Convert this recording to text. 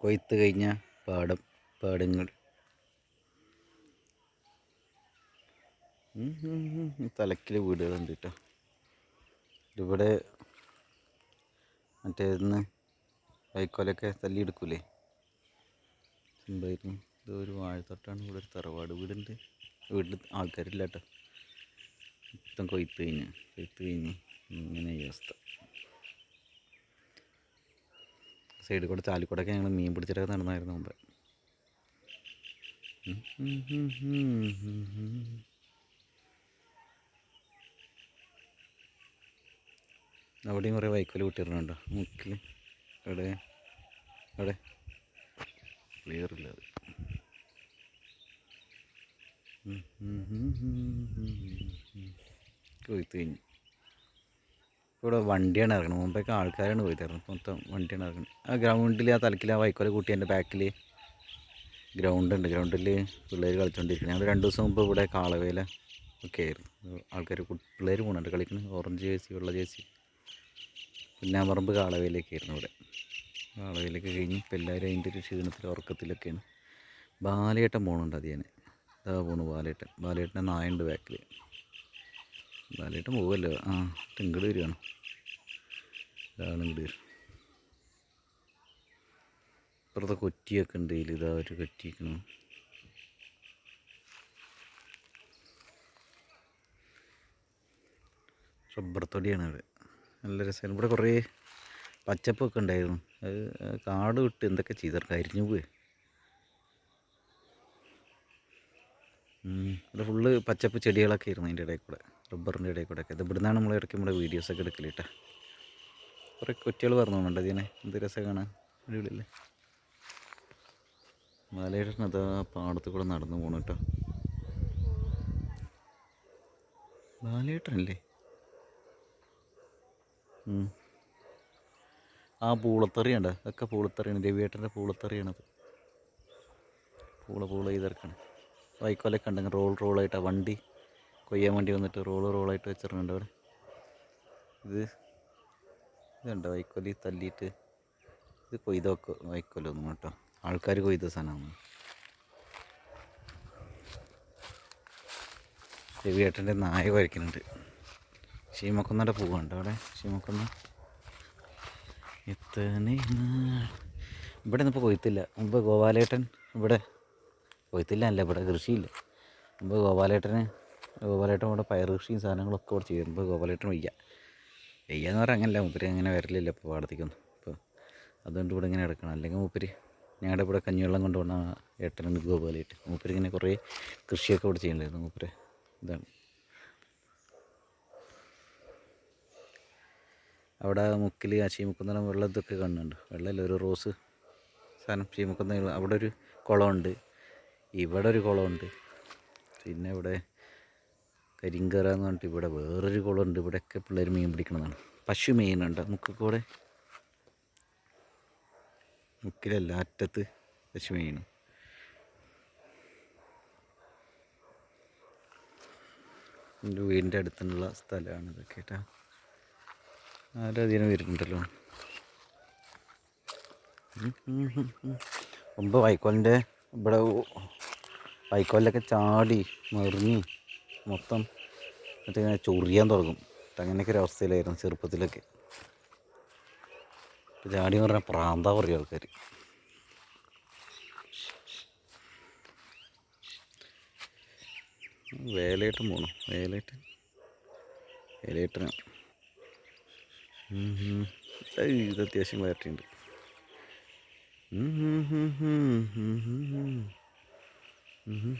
കൊയ്ത്ത് കഴിഞ്ഞ പാടം പാടങ്ങൾ. തലക്കിൽ വീടുകളുണ്ട് കേട്ടോ ഇവിടെ മറ്റേന്ന് വൈക്കോലൊക്കെ തല്ലിയെടുക്കൂലേ? ഉണ്ടായിരുന്നു ഇത് ഒരു വാഴത്തോട്ടാണ്. ഇവിടെ ഒരു തറവാട് വീടുണ്ട്. വീട്ടിൽ ആൾക്കാരില്ല കേട്ടോ മൊത്തം കൊയ്ത്ത് കഴിഞ്ഞ് കൊയ്ത്ത് കഴിഞ്ഞ് ഇങ്ങനെ ഈ അവസ്ഥ. സൈഡിൽ കൂടെ ചാലിക്കൂടൊക്കെ ഞങ്ങൾ മീൻ പിടിച്ചിട്ടൊക്കെ നടന്നായിരുന്നു മുമ്പ്. അവിടെയും കുറേ വൈക്കോൽ വിട്ടിരുന്നുണ്ടോ മുക്കിൽ അവിടെ അവിടെ ക്ലിയർ ഇല്ല അത്. കൊയ്ത്ത് കഴിഞ്ഞു. ഇവിടെ വണ്ടിയാണ് ഇറങ്ങുന്നത് മുമ്പൊക്കെ ആൾക്കാരാണ് പോയിട്ടായിരുന്നു മൊത്തം വണ്ടിയാണ് ഇറങ്ങുന്നത് ആ ഗ്രൗണ്ടിൽ ആ തലക്കിൽ ആ വൈക്കോല കൂട്ടി എന്റെ ബാക്കിൽ ഗ്രൗണ്ട് ഉണ്ട്. ഗ്രൗണ്ടിൽ പിള്ളേർ കളിച്ചുകൊണ്ടിരിക്കുന്നത് ഞങ്ങൾ രണ്ട് ദിവസം മുമ്പ് ഇവിടെ കാളവേല ഒക്കെ ആയിരുന്നു. ആൾക്കാർ പിള്ളേർ പോകുന്നുണ്ട് കളിക്കുന്നത് ഓറഞ്ച് ജേഴ്സി വെള്ള ജേഴ്സി പുന്നാമറമ്പ് കാളവേലയൊക്കെ ആയിരുന്നു ഇവിടെ. കാളവേലൊക്കെ കഴിഞ്ഞ് ഇപ്പം എല്ലാവരും അതിന്റെ ഒരു ക്ഷീണത്തിൽ ഉറക്കത്തിലൊക്കെയാണ്. ബാലേട്ടൻ പോകണുണ്ട് അതിന്. ഇതാ പോണു ബാലേട്ടൻ. ബാലേട്ടന്റെ നായുണ്ട് ബാക്കിൽ ബാലേട്ടൻ പോവല്ലോ ആ ഇങ്ങോട്ട് വരികയാണ്. ഇതാണ് ഇങ്ങോട്ട് വരും. ഇപ്പുറത്തെ കൊറ്റിയൊക്കെ ഉണ്ട് ഇതിൽ ഇതാ ഒരു കൊറ്റിയിരിക്കണം റബ്ബർ തൊടിയാണ് അവിടെ. നല്ല രസമാണ് ഇവിടെ കുറേ പച്ചപ്പൊക്കെ ഉണ്ടായിരുന്നു. അത് കാട് വിട്ട് എന്തൊക്കെ ചെയ്തവർക്ക് അരിഞ്ഞു പോയി. ഇവിടെ ഫുള്ള് പച്ചപ്പ് ചെടികളൊക്കെ ആയിരുന്നു അതിന്റെ ഇടയിൽ കൂടെ. റബ്ബറിന്റെ ഇടയിൽ കൂടെ ഒക്കെ. ഇത് ഇവിടുന്നാണ് നമ്മൾ ഇടയ്ക്ക് നമ്മുടെ വീഡിയോസൊക്കെ എടുക്കലിട്ട കുറേ കൊറ്റികൾ പറഞ്ഞുകൊണ്ട് അതിനെ എന്ത് രസം കാണാൻ? അടിപൊളിയല്ലേ? മലയുടെ അതാ പാടത്ത് കൂടെ നടന്നു പോകണം കേട്ടോ. ബാലേട്ടനല്ലേ ആ പൂളത്തറിയുണ്ട്? അതൊക്കെ പൂളത്തറിയാണ്. രവിയേട്ടന്റെ പൂളത്തറിയാണത് പൂള പൂള ചെയ്തിറക്കണം വൈക്കോലൊക്കെ ഉണ്ടെങ്കിൽ റോൾ റോളായിട്ട് വണ്ടി കൊയ്യാൻ വേണ്ടി വന്നിട്ട് റോൾ റോളായിട്ട് വെച്ചിട്ടുണ്ട് അവിടെ. ഇത് ഇതുണ്ട്? വൈക്കോലി തല്ലിയിട്ട് ഇത് കൊയ്ത വൈക്കോലൊന്നും കേട്ടോ. ആൾക്കാർ കൊയ്ത സാധനമാണ്. രവിയേട്ടന്റെ നായ വരയ്ക്കുന്നുണ്ട് ശീമക്കുന്നയുടെ പൂവുണ്ട് അവിടെ. ശീമക്കുന്ന എത്തനെ ഇവിടെ ഇപ്പോൾ കൊയ്ത്തില്ല മുമ്പ് ഗോപാലേട്ടൻ ഇവിടെ കൊയ്ത്തില്ല അല്ല ഇവിടെ കൃഷിയില്ല. മുമ്പ് ഗോപാലേട്ടന് ഗോപാലേട്ടൻ ഇവിടെ പയർ കൃഷിയും സാധനങ്ങളൊക്കെ ഇവിടെ ചെയ്യുമ്പോൾ ഗോപാലേട്ടൻ വയ്യ. വയ്യാന്ന് പറഞ്ഞാൽ അങ്ങനല്ല മൂപ്പര് അങ്ങനെ വരലില്ല ഇപ്പോൾ പാടത്തേക്കൊന്നും. ഇപ്പോൾ അതുകൊണ്ട് ഇവിടെ ഇങ്ങനെ കിടക്കണം അല്ലെങ്കിൽ മൂപ്പര് ഞങ്ങളുടെ ഇവിടെ കഞ്ഞിവെള്ളം കൊണ്ടുവന്ന ഏട്ടനുണ്ട് ഗോപാലേട്ടൻ. മൂപ്പര് ഇങ്ങനെ കുറേ കൃഷിയൊക്കെ ഇവിടെ ചെയ്യണ്ടായിരുന്നു മൂപ്പര്. ഇതാണ്. അവിടെ മുക്കിൽ ആ ചീമുക്കുന്ന വെള്ളം ഇതൊക്കെ കാണുന്നുണ്ട്. വെള്ളമില്ല? ഒരു റോസ് സാധനം ചീമുക്കുന്ന അവിടെ ഒരു കുളമുണ്ട്. ഇവിടെ ഒരു കുളമുണ്ട്. പിന്നെ ഇവിടെ കരിങ്കര എന്ന് പറഞ്ഞിട്ട് ഇവിടെ വേറൊരു കുളമുണ്ട്. ഇവിടെയൊക്കെ പിള്ളേർ മീൻ പിടിക്കണതാണ്. പശു മീനുണ്ട് മുക്കിക്കൂടെ മുക്കിലല്ല അറ്റത്ത് പശു മീനും. എന്റെ വീടിന്റെ അടുത്തുള്ള സ്ഥലമാണ് ഇതൊക്കെ കേട്ടോ. ആരും വരുന്നുണ്ടല്ലോ? മുമ്പ് വൈക്കോലിന്റെ ഇവിടെ വൈക്കോലിലൊക്കെ ചാടി മെറിഞ്ഞ് മൊത്തം എന്നിട്ട് ഇങ്ങനെ ചൊറിയാൻ തുടങ്ങും. അങ്ങനെയൊക്കെ ഒരു അവസ്ഥയിലായിരുന്നു ചെറുപ്പത്തിലൊക്കെ. ചാടി എന്ന് പറഞ്ഞാൽ പ്രാന്ത പറയും ആൾക്കാർ വേലയേട്ടൻ പോകണം വേലയേട്ടൻ വേലയേട്ടനാണ് ഇത് അത്യാവശ്യം ക്ലാരിറ്റി ഉണ്ട്. Mm-hmm.